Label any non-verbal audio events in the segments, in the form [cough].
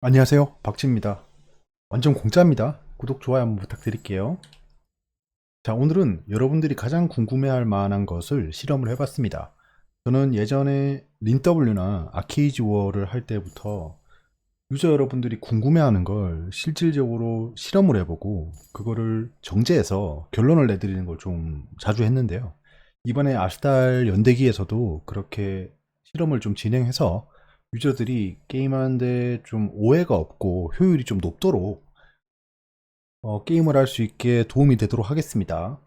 안녕하세요. 박지입니다. 완전 공짜입니다. 구독, 좋아요 한번 부탁드릴게요. 자, 오늘은 여러분들이 가장 궁금해할 만한 것을 실험을 해봤습니다. 저는 예전에 린W나 아케이지 워를 할 때부터 유저 여러분들이 궁금해하는 걸 실질적으로 실험을 해보고 그거를 정제해서 결론을 내드리는 걸 좀 자주 했는데요. 이번에 아스달 연대기에서도 그렇게 실험을 좀 진행해서 유저들이 게임하는데 좀 오해가 없고 효율이 좀 높도록 어, 게임을 할 수 있게 도움이 되도록 하겠습니다.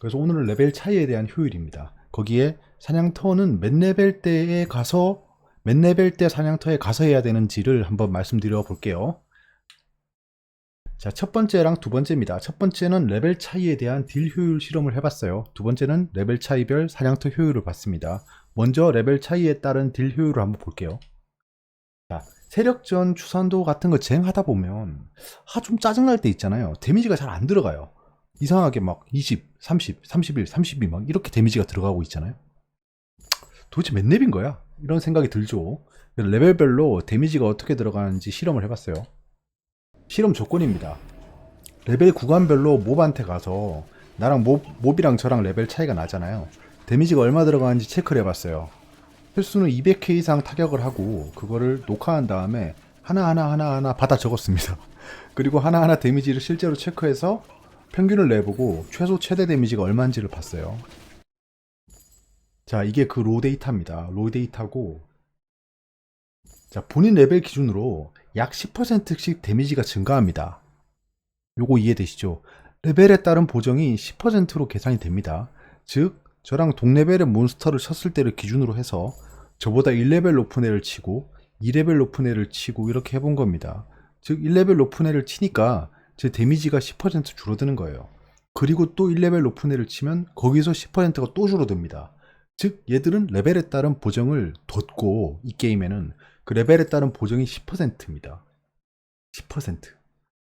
그래서 오늘은 레벨 차이에 대한 효율입니다. 거기에 사냥터는 몇 레벨 때에 가서 몇 레벨 때 사냥터에 가서 해야 되는지를 한번 말씀드려 볼게요. 자, 첫 번째랑 두 번째입니다. 첫 번째는 레벨 차이에 대한 딜 효율 실험을 해봤어요. 두 번째는 레벨 차이별 사냥터 효율을 봤습니다. 먼저 레벨 차이에 따른 딜 효율을 한번 볼게요. 자, 세력전 추산도 같은 거 쟁하다 보면 아 좀 짜증날 때 있잖아요. 데미지가 잘 안 들어가요. 이상하게 막 20, 30, 31, 32 막 이렇게 데미지가 들어가고 있잖아요. 도대체 몇 렙인 거야? 이런 생각이 들죠. 레벨별로 데미지가 어떻게 들어가는지 실험을 해봤어요. 실험 조건입니다. 레벨 구간별로 몹한테 가서 나랑 몹, 몹이랑 저랑 레벨 차이가 나잖아요. 데미지가 얼마 들어가는지 체크를 해봤어요. 횟수는 200회 이상 타격을 하고 그거를 녹화한 다음에 하나하나 하나하나 받아 적었습니다. [laughs] 그리고 하나하나 데미지를 실제로 체크해서 평균을 내보고 최소 최대 데미지가 얼마인지를 봤어요. 자, 이게 그 로 데이터입니다. 로 데이터고 자, 본인 레벨 기준으로 약 10%씩 데미지가 증가합니다. 요거 이해되시죠? 레벨에 따른 보정이 10%로 계산이 됩니다. 즉, 저랑 동레벨의 몬스터를 쳤을 때를 기준으로 해서 저보다 1레벨 높은 애를 치고 2레벨 높은 애를 치고 이렇게 해본 겁니다. 즉 1레벨 높은 애를 치니까 제 데미지가 10% 줄어드는 거예요. 그리고 또 1레벨 높은 애를 치면 거기서 10%가 또 줄어듭니다. 즉 얘들은 레벨에 따른 보정을 뒀고 이 게임에는 그 레벨에 따른 보정이 10%입니다. 10%.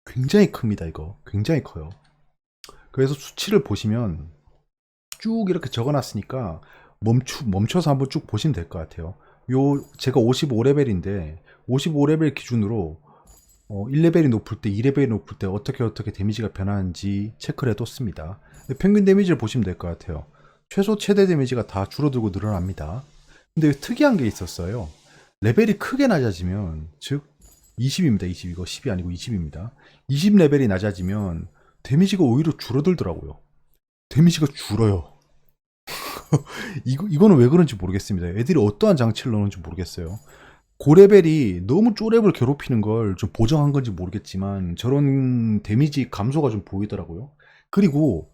굉장히 큽니다 이거. 굉장히 커요. 그래서 수치를 보시면 쭉 이렇게 적어놨으니까 멈추, 멈춰서 한번 쭉 보시면 될 것 같아요. 요 제가 55레벨인데 55레벨 기준으로 어, 1레벨이 높을 때, 2레벨이 높을 때 어떻게 어떻게 데미지가 변하는지 체크를 해뒀습니다. 평균 데미지를 보시면 될 것 같아요. 최소 최대 데미지가 다 줄어들고 늘어납니다. 근데 특이한 게 있었어요. 레벨이 크게 낮아지면 즉 20입니다. 20 이거 10이 아니고 20입니다. 20 레벨이 낮아지면 데미지가 오히려 줄어들더라고요. 데미지가 줄어요. [laughs] 이거, 이거는 왜 그런지 모르겠습니다. 애들이 어떠한 장치를 넣는지 모르겠어요. 고레벨이 너무 쪼렙을 괴롭히는 걸 좀 보정한 건지 모르겠지만 저런 데미지 감소가 좀 보이더라고요. 그리고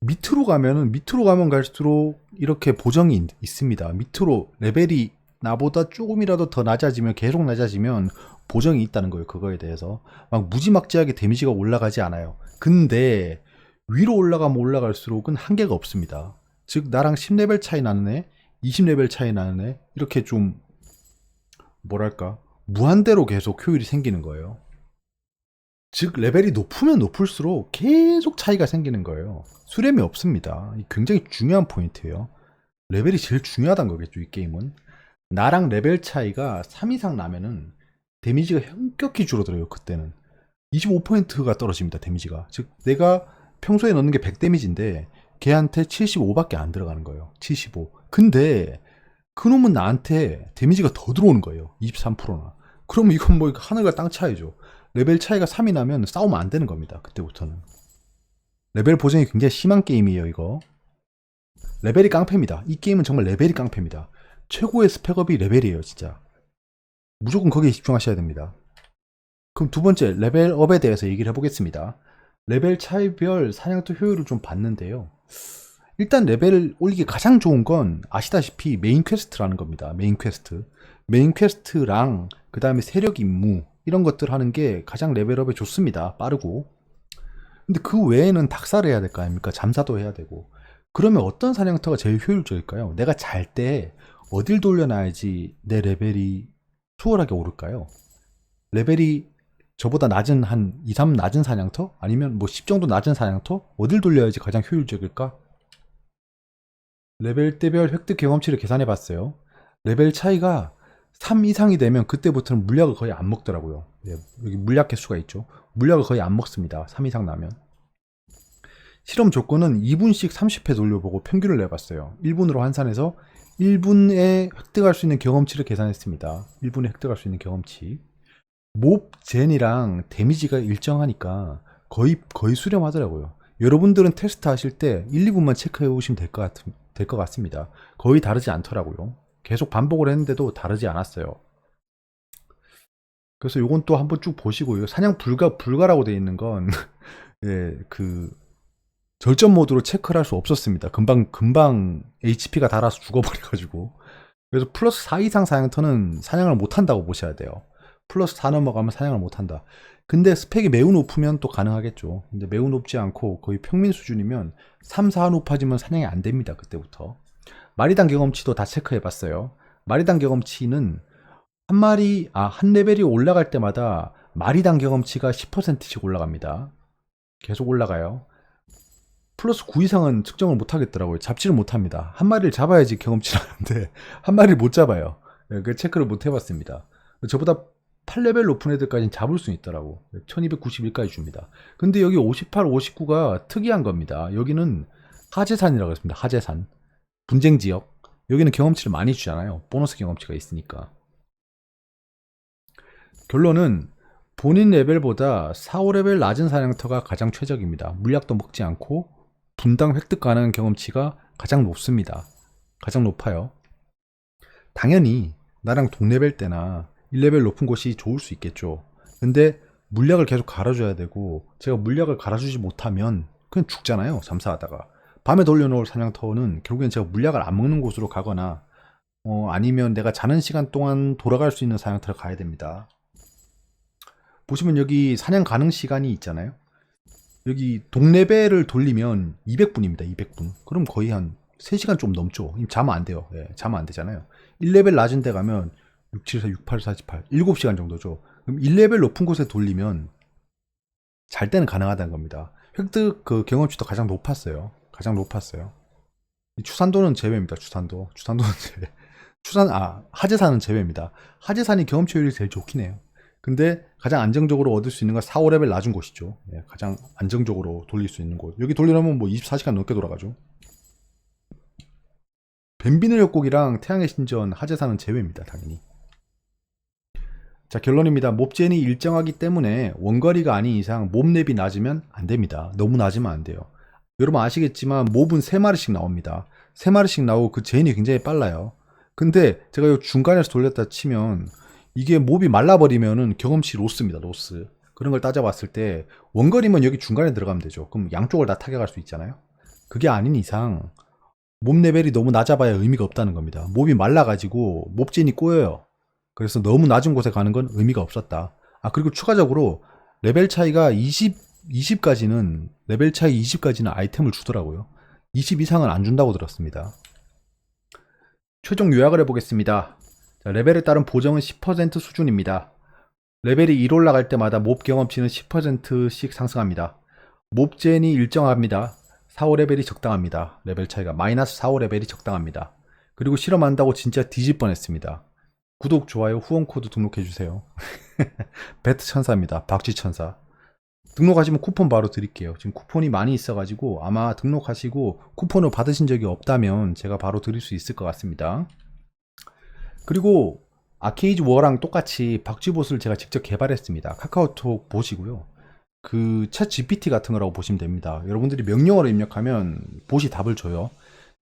밑으로 가면은 밑으로 가면 갈수록 이렇게 보정이 있- 있습니다. 밑으로 레벨이 나보다 조금이라도 더 낮아지면 계속 낮아지면 보정이 있다는 거예요. 그거에 대해서 막 무지막지하게 데미지가 올라가지 않아요. 근데 위로 올라가면 올라갈수록은 한계가 없습니다. 즉 나랑 10레벨 차이 나는 애, 20레벨 차이 나는 애 이렇게 좀 뭐랄까 무한대로 계속 효율이 생기는 거예요. 즉 레벨이 높으면 높을수록 계속 차이가 생기는 거예요. 수렴이 없습니다. 이 굉장히 중요한 포인트예요. 레벨이 제일 중요하다는 거겠죠, 이 게임은. 나랑 레벨 차이가 3 이상 나면은 데미지가 현격히 줄어들어요, 그때는. 25%가 떨어집니다, 데미지가. 즉 내가 평소에 넣는 게 100 데미지인데 걔한테 75밖에 안 들어가는 거예요. 75. 근데 그놈은 나한테 데미지가 더 들어오는 거예요. 23%나. 그러면 이건 뭐 하늘과 땅 차이죠. 레벨 차이가 3이 나면 싸우면 안 되는 겁니다. 그때부터는. 레벨 보정이 굉장히 심한 게임이에요, 이거. 레벨이 깡패입니다. 이 게임은 정말 레벨이 깡패입니다. 최고의 스펙업이 레벨이에요, 진짜. 무조건 거기에 집중하셔야 됩니다. 그럼 두 번째, 레벨업에 대해서 얘기를 해보겠습니다. 레벨 차이별 사냥터 효율을 좀 봤는데요. 일단 레벨을 올리기 가장 좋은 건 아시다시피 메인 퀘스트라는 겁니다. 메인 퀘스트. 메인 퀘스트랑 그 다음에 세력 임무 이런 것들 하는 게 가장 레벨업에 좋습니다. 빠르고. 근데 그 외에는 닭살을 해야 될 거 아닙니까? 잠사도 해야 되고. 그러면 어떤 사냥터가 제일 효율적일까요? 내가 잘 때 어딜 돌려놔야지 내 레벨이 수월하게 오를까요? 레벨이 저보다 낮은 한 2, 3 낮은 사냥터? 아니면 뭐 10 정도 낮은 사냥터? 어딜 돌려야지 가장 효율적일까? 레벨대별 획득 경험치를 계산해 봤어요. 레벨 차이가 3 이상이 되면 그때부터는 물약을 거의 안 먹더라고요. 예, 여기 물약 개수가 있죠. 물약을 거의 안 먹습니다. 3 이상 나면. 실험 조건은 2분씩 30회 돌려보고 평균을 내봤어요. 1분으로 환산해서 1분에 획득할 수 있는 경험치를 계산했습니다. 1분에 획득할 수 있는 경험치. 몹 젠이랑 데미지가 일정하니까 거의 거의 수렴하더라고요. 여러분들은 테스트 하실 때 1, 2분만 체크해 오시면 될 것 같, 될것 같습니다. 거의 다르지 않더라고요. 계속 반복을 했는데도 다르지 않았어요. 그래서 요건 또 한번 쭉 보시고요. 사냥 불가 불가라고 되어 있는 건 [laughs] 예, 그 절전 모드로 체크를 할 수 없었습니다. 금방 금방 HP가 달아서 죽어버려가지고 그래서 플러스 4 이상 사냥터는 사냥을 못 한다고 보셔야 돼요. 플러스 4 넘어가면 사냥을 못 한다. 근데 스펙이 매우 높으면 또 가능하겠죠. 근데 매우 높지 않고 거의 평민 수준이면 3, 4 높아지면 사냥이 안 됩니다. 그때부터. 마리당 경험치도 다 체크해 봤어요. 마리당 경험치는 한 마리, 아, 한 레벨이 올라갈 때마다 마리당 경험치가 10%씩 올라갑니다. 계속 올라가요. 플러스 9 이상은 측정을 못 하겠더라고요. 잡지를 못 합니다. 한 마리를 잡아야지 경험치를 하는데, [laughs] 한 마리를 못 잡아요. 예, 그 체크를 못 해봤습니다. 저보다 8레벨 높은 애들까지는 잡을 수 있더라고. 1291까지 줍니다. 근데 여기 58, 59가 특이한 겁니다. 여기는 하재산이라고 했습니다. 하재산. 분쟁 지역. 여기는 경험치를 많이 주잖아요. 보너스 경험치가 있으니까. 결론은 본인 레벨보다 4, 5레벨 낮은 사냥터가 가장 최적입니다. 물약도 먹지 않고 분당 획득 가능한 경험치가 가장 높습니다. 가장 높아요. 당연히 나랑 동레벨 때나 1레벨 높은 곳이 좋을 수 있겠죠. 근데 물약을 계속 갈아줘야 되고 제가 물약을 갈아주지 못하면 그냥 죽잖아요. 잠사하다가. 밤에 돌려놓을 사냥터는 결국엔 제가 물약을 안 먹는 곳으로 가거나 어, 아니면 내가 자는 시간 동안 돌아갈 수 있는 사냥터를 가야 됩니다. 보시면 여기 사냥 가능 시간이 있잖아요. 여기 동레벨을 돌리면 200분입니다. 200분. 그럼 거의 한 3시간 좀 넘죠. 자면 안 돼요. 예, 자면 안 되잖아요. 1레벨 낮은 데 가면 6, 7, 4, 6, 8, 48. 7시간 정도죠. 그럼 1레벨 높은 곳에 돌리면 잘 때는 가능하다는 겁니다. 획득 그 경험치도 가장 높았어요. 가장 높았어요. 이 추산도는 제외입니다. 추산도. 추산도는 [laughs] 제외. 추산, 아, 하재산은 제외입니다. 하재산이 경험치율이 제일 좋긴 해요. 근데 가장 안정적으로 얻을 수 있는 건 4, 5레벨 낮은 곳이죠. 예, 가장 안정적으로 돌릴 수 있는 곳. 여기 돌리려면 뭐 24시간 넘게 돌아가죠. 뱀비늘 협곡이랑 태양의 신전, 하재산은 제외입니다. 당연히. 자, 결론입니다. 몹젠이 일정하기 때문에 원거리가 아닌 이상 몹랩이 낮으면 안 됩니다. 너무 낮으면 안 돼요. 여러분 아시겠지만 몹은 3마리씩 나옵니다. 3마리씩 나오고 그 젠이 굉장히 빨라요. 근데 제가 이 중간에서 돌렸다 치면 이게 몹이 말라버리면은 경험치 로스입니다. 로스. 그런 걸 따져봤을 때 원거리면 여기 중간에 들어가면 되죠. 그럼 양쪽을 다 타격할 수 있잖아요. 그게 아닌 이상 몹 레벨이 너무 낮아봐야 의미가 없다는 겁니다. 몹이 말라가지고 몹진이 꼬여요. 그래서 너무 낮은 곳에 가는 건 의미가 없었다. 아 그리고 추가적으로 레벨 차이가 20 20까지는 레벨 차이 20까지는 아이템을 주더라고요. 20 이상은 안 준다고 들었습니다. 최종 요약을 해보겠습니다. 자, 레벨에 따른 보정은 10% 수준입니다. 레벨이 1 올라갈 때마다 몹 경험치는 10%씩 상승합니다. 몹젠이 일정합니다. 4, 5레벨이 적당합니다. 레벨 차이가 마이너스 4, 5레벨이 적당합니다. 그리고 실험한다고 진짜 뒤질 뻔했습니다. 구독, 좋아요, 후원 코드 등록해주세요. 베트 [laughs] 천사입니다. 박쥐 천사. 등록하시면 쿠폰 바로 드릴게요. 지금 쿠폰이 많이 있어가지고 아마 등록하시고 쿠폰을 받으신 적이 없다면 제가 바로 드릴 수 있을 것 같습니다. 그리고 아케이지 워랑 똑같이 박쥐봇을 제가 직접 개발했습니다. 카카오톡 보시고요. 그챗 GPT 같은 거라고 보시면 됩니다. 여러분들이 명령어를 입력하면 봇이 답을 줘요.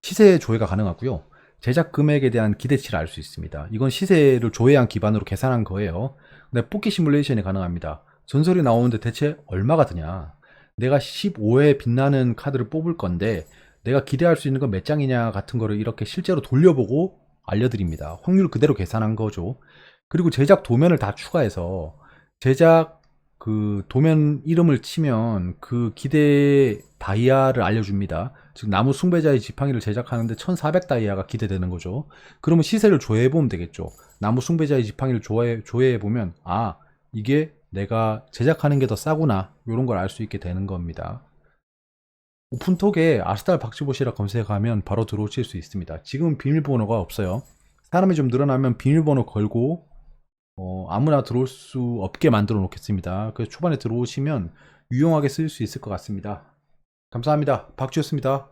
시세 조회가 가능하고요. 제작 금액에 대한 기대치를 알 수 있습니다. 이건 시세를 조회한 기반으로 계산한 거예요. 근데 뽑기 시뮬레이션이 가능합니다. 전설이 나오는데 대체 얼마가 드냐? 내가 15회 빛나는 카드를 뽑을 건데 내가 기대할 수 있는 건 몇 장이냐 같은 거를 이렇게 실제로 돌려보고 알려드립니다. 확률 그대로 계산한 거죠. 그리고 제작 도면을 다 추가해서 제작 그 도면 이름을 치면 그 기대 다이아를 알려줍니다. 즉 나무 숭배자의 지팡이를 제작하는데 1400 다이아가 기대되는 거죠. 그러면 시세를 조회해 보면 되겠죠. 나무 숭배자의 지팡이를 조회, 조회해 보면 아 이게 내가 제작하는 게 더 싸구나 이런 걸 알 수 있게 되는 겁니다. 오픈톡에 아스달 박쥐봇이라 검색하면 바로 들어오실 수 있습니다. 지금 비밀번호가 없어요. 사람이 좀 늘어나면 비밀번호 걸고 어, 아무나 들어올 수 없게 만들어 놓겠습니다. 그래서 초반에 들어오시면 유용하게 쓸 수 있을 것 같습니다. 감사합니다. 박주였습니다.